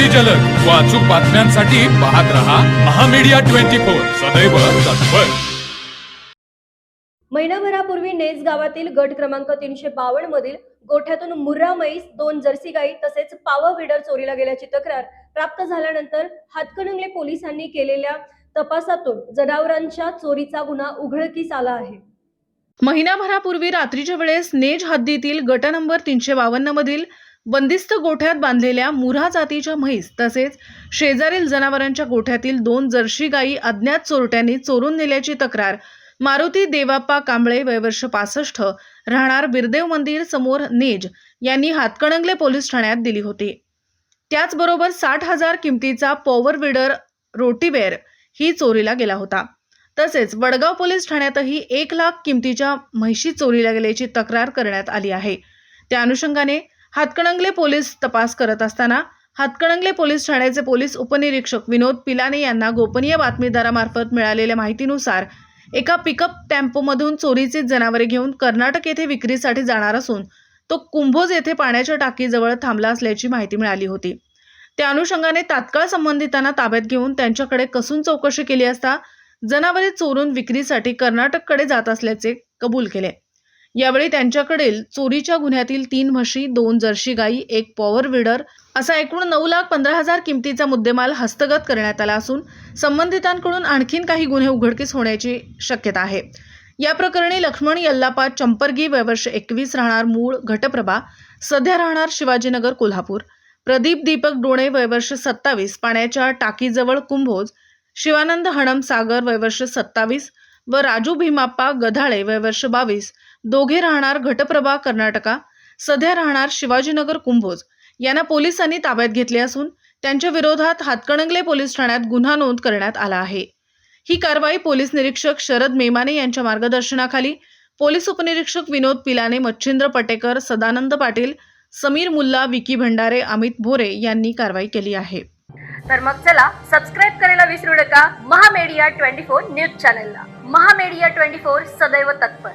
अगदी जलद व अचूक बातम्यांसाठी पाहत रहा महामीडिया ट्वेंटी फोर. सदैव तत्पर. महिनाभरापूर्वी नेज गावातील गट क्रमांक तीनशे बावन्न मधील गोठ्यातून मुर्रा म्हैस दोन जर्सी गाई तसेच पावर विडर चोरीला गेल्याची तक्रार प्राप्त झाल्यानंतर हातकणंगले पोलिसांनी केलेल्या तपासातून जनावरांच्या चोरीचा गुन्हा उघडकीस आला आहे. महिनाभरापूर्वी रात्रीच्या वेळेस नेज हद्दीतील गट नंबर तीनशे बावन्न मधील बंदिस्त गोठ्यात बांधलेल्या मुरा जातीच्या म्हैस तसेच शेजारील जनावरांच्या गोठ्यातील दोन जर्शी गायी अज्ञात चोरट्यांनी चोरून नेल्याची तक्रार मारुती देवाप्पा कांबळे वयवर्ष पासष्ट राहणार बिरदेव मंदिर समोर नेज यांनी हातकणंगले पोलीस ठाण्यात दिली होती. त्याचबरोबर साठ हजार किमतीचा पॉवर विडर रोटीवेअर ही चोरीला गेला होता. तसेच वडगाव पोलीस ठाण्यातही एक लाख किमतीच्या म्हैशी चोरीला गेल्याची तक्रार करण्यात आली आहे. त्या अनुषंगाने हातकणंगले पोलीस तपास करत असताना हातकणंगले पोलीस ठाण्याचे पोलीस उपनिरीक्षक विनोद पिलाने यांना गोपनीय बातमीदारामार्फत मिळालेल्या माहितीनुसार एका पिकअप टेम्पोमधून चोरीची जनावरे घेऊन कर्नाटक येथे विक्रीसाठी जाणार असून तो कुंभोज येथे पाण्याच्या टाकीजवळ थांबला असल्याची माहिती मिळाली होती. त्या अनुषंगाने तात्काळ संबंधितांना ताब्यात घेऊन त्यांच्याकडे कसून चौकशी केली असता जनावरे चोरून विक्रीसाठी कर्नाटककडे जात असल्याचे कबूल केले. यावेळी त्यांच्याकडील चोरीच्या गुन्ह्यातील तीन म्हशी दोन जर्शी गाई एक पॉवर विडर असा एकूण नऊ लाख पंधरा हजार किमतीचा मुद्देमाल हस्तगत करण्यात आला असून संबंधितांकडून आणखीन काही गुन्हे उघडकीस होण्याची शक्यता आहे. या प्रकरणी लक्ष्मण यल्लापा चंपरगी वयवर्ष एकवीस राहणार मूळ घटप्रभा सध्या राहणार शिवाजीनगर कोल्हापूर प्रदीप दीपक डोणे वयवर्ष सत्तावीस पाण्याच्या टाकीजवळ कुंभोज शिवानंद हणम सागर वयवर्ष सत्तावीस व राजू भीमाप्पा गधाळे वयवर्ष बावीस दोघे राहणार घटप्रभा कर्नाटका सध्या राहणार शिवाजीनगर कुंभोज. यांना पोलिसांनी ताब्यात घेतले असून त्यांच्या विरोधात हातकणंगले पोलीस ठाण्यात गुन्हा नोंद करण्यात आला आहे. ही कारवाई पोलीस निरीक्षक शरद मेमाने यांच्या मार्गदर्शनाखाली पोलीस उपनिरीक्षक विनोद पिलाने मच्छिंद्र पटेकर सदानंद पाटील समीर मुल्ला विकी भंडारे अमित भोरे यांनी कारवाई केली आहे. तर मग चला सबस्क्राईब करायला विसरू नका महामेडिया ट्वेंटी फोर न्यूज चॅनलला. महामेडिया ट्वेंटी फोर सदैव तत्पर.